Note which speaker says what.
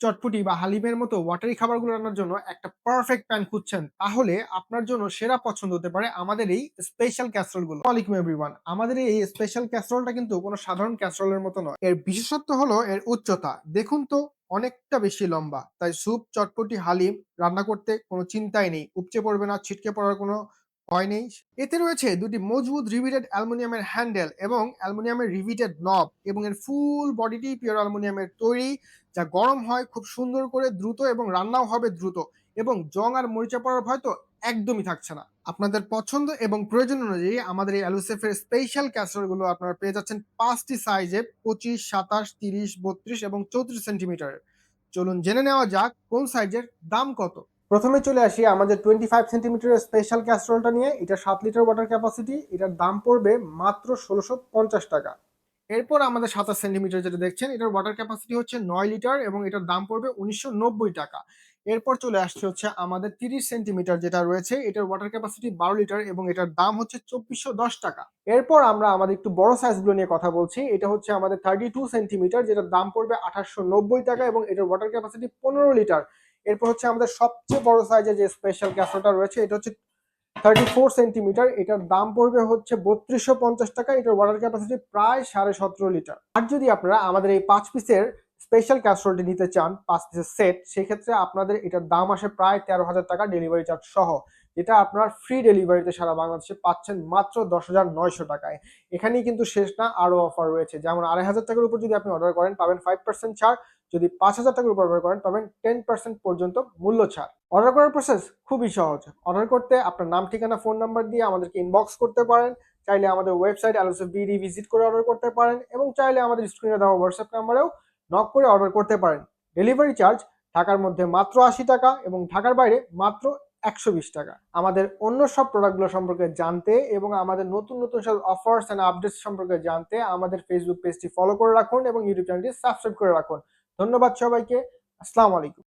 Speaker 1: চটপটি বা হালিমের মতো ওয়াটারি খাবারগুলো রান্নার জন্য একটা পারফেক্ট প্যান খুঁজছেন, তাহলে আপনার জন্য সেরা পছন্দ হতে পারে আমাদের এই স্পেশাল ক্যাসরোলগুলো ওয়ালাইকুম এভরিওয়ান আমাদের এই স্পেশাল ক্যাসরোলটা কিন্তু কোনো সাধারণ ক্যাসরোলের মতো নয়। এর বিশেষত্ব হলো এর উচ্চতা। দেখুন তো, অনেকটা বেশি লম্বা, তাই স্যুপ চটপটি, হালিম রান্না করতে কোনো চিন্তাই নেই। উপচে পড়বে না, ছিটকে পড়ার কোনো ভয় নেই এতে রয়েছে দুটি মজবুত রিভিটেড অ্যালুমিনিয়ামের হ্যান্ডেল এবং অ্যালুমিনিয়ামের রিভিটেড নব এবং এর ফুল বডিটি পিওর অ্যালুমিনিয়ামের তৈরি, যা গরম হয় খুব সুন্দর করে দ্রুত এবং রান্নাও হবে দ্রুত এবং জং আর মরিচা পড়ার ভয় তো একদমই থাকছে না। আপনাদের পছন্দ এবং প্রয়োজন অনুযায়ী আমাদের এই অ্যালুসেফের স্পেশাল ক্যাসরোলগুলো আপনারা পেয়ে যাচ্ছেন পাঁচটি সাইজে পঁচিশ, সাতাশ, তিরিশ, বত্রিশ এবং চৌত্রিশ সেন্টিমিটারের চলুন জেনে নেওয়া যাক কোন সাইজের দাম কত। প্রথমে চলে আসি আমাদের টোয়েন্টি ফাইভ সেন্টিমিটারের স্পেশাল ক্যাসরোলটা নিয়ে। এটা সাত লিটার ওয়াটার ক্যাপাসিটি এটার দাম পড়বে মাত্র ষোলোশো পঞ্চাশ টাকা। এরপর আমাদের সাতাশ সেন্টিমিটার যেটা দেখছেন, এটার ওয়াটার ক্যাপাসিটি হচ্ছে নয় লিটার এবং এটার দাম পড়বে উনিশশো নব্বই টাকা। এরপর চলে আসছে হচ্ছে আমাদের তিরিশ সেন্টিমিটার যেটা রয়েছে, এটার ওয়াটার ক্যাপাসিটি বারো লিটার এবং এটার দাম হচ্ছে চব্বিশশো দশ টাকা। এরপর আমরা আমাদের একটু বড় সাইজগুলো নিয়ে কথা বলছি। এটা হচ্ছে আমাদের থার্টি টু সেন্টিমিটার যেটার দাম পড়বে আঠাশশো নব্বই টাকা এবং এটার ওয়াটার ক্যাপাসিটি পনেরো লিটার এরপর হচ্ছে আমাদের সবচেয়ে বড় সাইজের যে স্পেশাল ক্যাসরোলটা রয়েছে, এটা হচ্ছে থার্টি ফোর সেন্টিমিটার এটার দাম পড়বে হচ্ছে বত্রিশশো পঞ্চাশ টাকা। এটার ওয়াটার ক্যাপাসিটি প্রায় সাড়ে সতেরো লিটার। আর যদি আপনারা আমাদের এই পাঁচ পিসের স্পেশাল ক্যাসরোলটি নিতে চান, পাঁচ পিসের সেট সেক্ষেত্রে আপনাদের এটার দাম আসে প্রায় তেরো হাজার টাকা ডেলিভারি চার্জ সহ, যেটা আপনার ফ্রি ডেলিভারিতে সারা বাংলাদেশে পাচ্ছেন মাত্র দশ হাজার নয়শো টাকায়। এখানেই কিন্তু শেষ না, আরও অফার রয়েছে। যেমন আড়াই হাজার টাকার উপর যদি আপনি অর্ডার করেন, পাবেন ফাইভ পার্সেন্ট ছাড়। যদি পাঁচ হাজার টাকার উপর অর্ডার করেন, পাবেন টেন পার্সেন্ট পর্যন্ত মূল্য ছাড়। অর্ডার করার প্রসেস খুবই সহজ। অর্ডার করতে আপনার নাম, ঠিকানা ফোন নাম্বার দিয়ে আমাদেরকে ইনবক্স করতে পারেন। চাইলে আমাদের ওয়েবসাইট আলোসে বিডি ভিজিট করে অর্ডার করতে পারেন। এবং চাইলে আমাদের স্ক্রিনে দেওয়া হোয়াটসঅ্যাপ নাম্বারেও নক করে অর্ডার করতে পারেন। ডেলিভারি চার্জ ঢাকার মধ্যে মাত্র আশি টাকা এবং ঢাকার বাইরে মাত্র একশো বিশ টাকা। আমাদের অন্য সব প্রোডাক্টগুলো সম্পর্কে জানতে এবং আমাদের নতুন নতুন সব অফার্স অ্যান্ড আপডেটস সম্পর্কে জানতে আমাদের ফেসবুক পেজটি ফলো করে রাখুন এবং ইউটিউব চ্যানেলটি সাবস্ক্রাইব করে রাখুন। ধন্যবাদ সবাইকে। আসসালামু আলাইকুম।